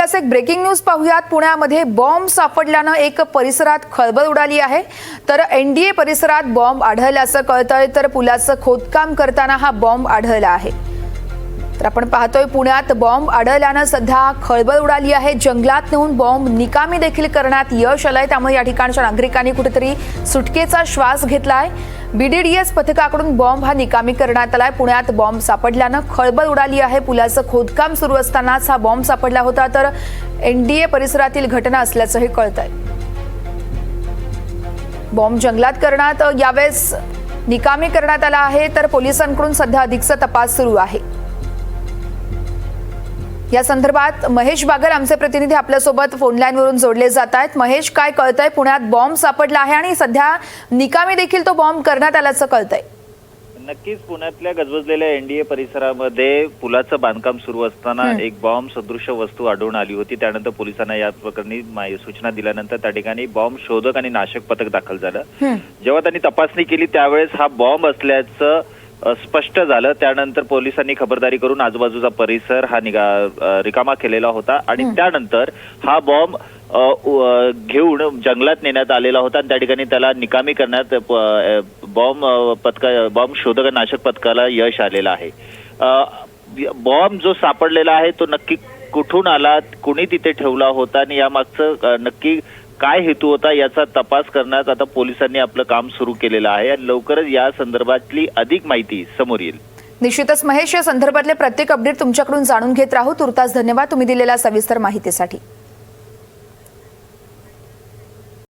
असं एक breaking news पाहूयात. पुण्यामध्ये बॉम्ब सापडल्यानं एक परिसरात खळबळ उडाली आहे. तर एनडीए परिसरात बॉम्ब आढळल्याचं कळतंय. तर पुलाचं खोदकाम करताना हा बॉम्ब आढळला आहे. तर आपण पाहतोय पुण्यात बॉम्ब आढळल्यानं सध्या खळबळ उडाली आहे. जंगलात नेऊन बॉम्ब निकामी देखील करण्यात यश आलंय. त्यामुळे या ठिकाणच्या नागरिकांनी कुठेतरी सुटकेचा श्वास घेतलाय. बीडीडीएस पथकाकडून बॉम्ब हा निकामी करण्यात आलाय. पुण्यात बॉम्ब सापडल्यानं खळबळ उडाली आहे. पुलाचं खोदकाम सुरू असतानाच हा बॉम्ब सापडला होता. तर एनडीए परिसरातील घटना असल्याचंही आहे बॉम्ब जंगलात करण्यात यावेळेस निकामी करण्यात आला आहे. तर पोलिसांकडून सध्या अधिकचा तपास सुरू आहे. या संदर्भात महेश बागल आमचे प्रतिनिधी आपल्यासोबत फोन लाईनवरून जोडले जात आहेत. महेश काय कळतंय? पुण्यात बॉम्ब सापडला आहे आणि सध्या निकामी देखील तो बॉम्ब करण्यात आल्याचं कळतंय. नक्कीच पुण्यातल्या गजबजलेल्या एनडीए परिसरामध्ये पुलाचं बांधकाम सुरू असताना एक बॉम्ब सदृश्य वस्तू आढळून आली होती. त्यानंतर पोलिसांना या प्रकरणी सूचना दिल्यानंतर त्या ठिकाणी बॉम्ब शोधक आणि नाशक पथक दाखल झालं. जेव्हा त्यांनी तपासणी केली त्यावेळेस हा बॉम्ब असल्याचं स्पष्ट झालं. त्यानंतर पोलिसांनी खबरदारी करून आजूबाजूचा परिसर हा निगा रिकामा केलेला होता आणि त्यानंतर हा बॉम्ब घेऊन जंगलात नेण्यात आलेला होता आणि त्या ठिकाणी त्याला निकामी करण्यात बॉम्ब पथका बॉम्ब शोधक नाशक पथकाला यश आलेलं आहे. बॉम्ब जो सापडलेला आहे तो नक्की कुठून आला कुणी तिथे ठेवला होता आणि यामागचं नक्की काय हेतू होता याचा तपास करण्यात आता पोलिसांनी आपलं काम सुरू केलेलं आहे आणि लवकरच या संदर्भातली अधिक माहिती समोर येईल. निश्चितच महेश या संदर्भातले प्रत्येक अपडेट तुमच्याकडून जाणून घेत राहू. तुर्तास धन्यवाद. तुम्ही दिलेल्या सविस्तर माहितीसाठी.